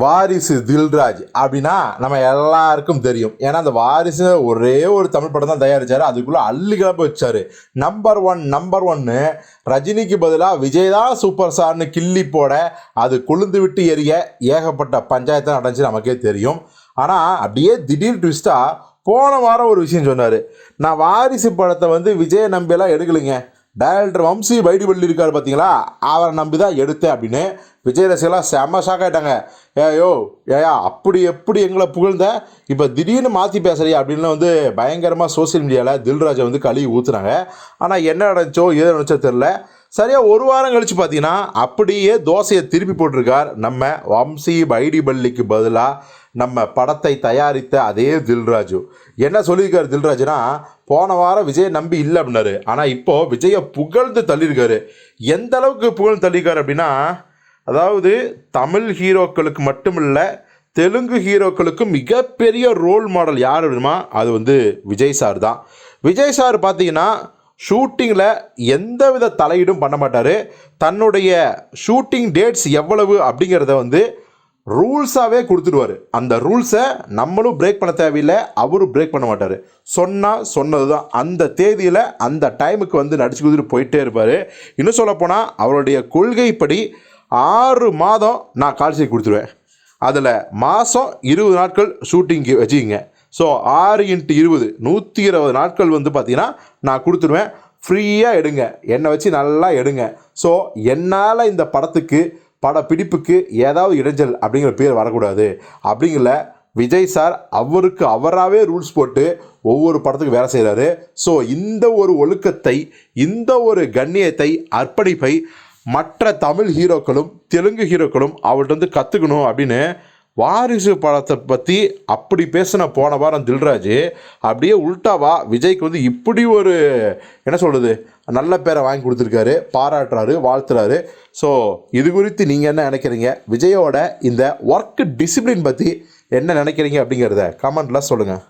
வாரிசு தில்ராஜ் அப்படின்னா நம்ம எல்லாருக்கும் தெரியும். ஏன்னா அந்த வாரிசு ஒரே ஒரு தமிழ் படம் தான் தயாரிச்சார். அதுக்குள்ளே அள்ளி கிளப்பி வச்சாரு. நம்பர் ஒன் நம்பர் ஒன்னு ரஜினிக்கு பதிலாக விஜய் தான் சூப்பர் ஸ்டார்னு கிள்ளி போட அது கொழுந்து விட்டு எரிய ஏகப்பட்ட பஞ்சாயத்தை நடந்துச்சு நமக்கே தெரியும். ஆனால் அப்படியே திடீர் ட்விஸ்ட்டாக போன வாரம் ஒரு விஷயம் சொன்னார். நான் வாரிசு படத்தை வந்து விஜய் நம்பியெல்லாம் எடுக்கலைங்க. டைரக்டர் வம்சி வைடிவள்ளி இருக்கார் பார்த்தீங்களா? அவரை நம்பி தான் எடுத்தேன் அப்படின்னு விஜய் ரசிகலாம் செம்ம ஷாக் ஆகிட்டாங்க ஏயோ ஏயா அப்படி எப்படி எங்களை புகழ்ந்த? இப்போ திடீர்னு மாற்றி பேசுறியா அப்படின்னு வந்து பயங்கரமாக சோஷியல் மீடியாவில் தில்ராஜை வந்து கழுவி ஊற்றுனாங்க ஆனால் என்ன நடந்துச்சோ எது நினச்சோ தெரில சரியாக ஒரு வாரம் கழித்து பார்த்தீங்கன்னா அப்படியே தோசையை திருப்பி போட்டிருக்கார் நம்ம வம்சி பைடிபள்ளிக்கு பதிலாக நம்ம படத்தை தயாரித்த அதே தில்ராஜு. என்ன சொல்லியிருக்காரு தில்ராஜுனா போன வாரம் விஜய் நம்பி இல்லை அப்படின்னாரு. ஆனால் இப்போது விஜயை புகழ்ந்து தள்ளியிருக்காரு. எந்த அளவுக்கு புகழ்ந்து தள்ளியிருக்காரு அப்படின்னா அதாவது தமிழ் ஹீரோக்களுக்கு மட்டும் இல்லை தெலுங்கு ஹீரோக்களுக்கு மிகப்பெரிய ரோல் மாடல் யார் அப்படின்னா அது வந்து விஜய் சார் தான். விஜய் சார் பார்த்தீங்கன்னா ஷூட்டிங்கில் எந்தவித தலையீடும் பண்ண மாட்டார். தன்னுடைய ஷூட்டிங் டேட்ஸ் எவ்வளவு அப்படிங்கிறத வந்து ரூல்ஸாகவே கொடுத்துடுவார். அந்த ரூல்ஸை நம்மளும் பிரேக் பண்ண தேவையில்லை அவரும் பிரேக் பண்ண மாட்டார். சொன்னால் சொன்னது தான் அந்த தேதியில் அந்த டைமுக்கு வந்து நடிச்சு கொடுத்துட்டு போயிட்டே இருப்பார். இன்னும் சொல்லப்போனால் அவருடைய கொள்கைப்படி ஆறு மாதம் நான் கால்ஷீட் கொடுத்துருவேன். அதில் மாதம் இருபது நாட்கள் ஷூட்டிங்க்கு வச்சுக்கிங்க. ஸோ ஆறு இன்ட்டு இருபது நூற்றி இருபது நாட்கள் வந்து பார்த்திங்கன்னா நான் கொடுத்துருவேன். ஃப்ரீயாக எடுங்க. என்னை வச்சு நல்லா எடுங்க. ஸோ என்னால் இந்த படத்துக்கு படப்பிடிப்புக்கு ஏதாவது இடைஞ்சல் அப்படிங்கிற பேர் வரக்கூடாது. அப்படிங்கிற விஜய் சார் அவருக்கு அவராகவே ரூல்ஸ் போட்டு ஒவ்வொரு படத்துக்கு வேலை செய்கிறாரு ஸோ இந்த ஒரு ஒழுக்கத்தை இந்த ஒரு கண்ணியத்தை அர்ப்பணிப்பை மற்ற தமிழ் ஹீரோக்களும் தெலுங்கு ஹீரோக்களும் அவர்கிட்ட வந்து கற்றுக்கணும் அப்படின்னு வாரிசு படத்தை பற்றி அப்படி பேசின போன வாரம் தில்ராஜ் அப்படியே உல்ட்டாவா விஜய்க்கு வந்து இப்படி ஒரு என்ன சொல்கிறது நல்ல பேரை வாங்கி கொடுத்துருக்காரு பாராட்டுறாரு வாழ்த்துறாரு. ஸோ இது குறித்து நீங்கள் என்ன நினைக்கிறீங்க? விஜயோட இந்த ஒர்க் டிசிப்ளின் பற்றி என்ன நினைக்கிறீங்க அப்படிங்கிறத கமெண்ட்டில் சொல்லுங்கள்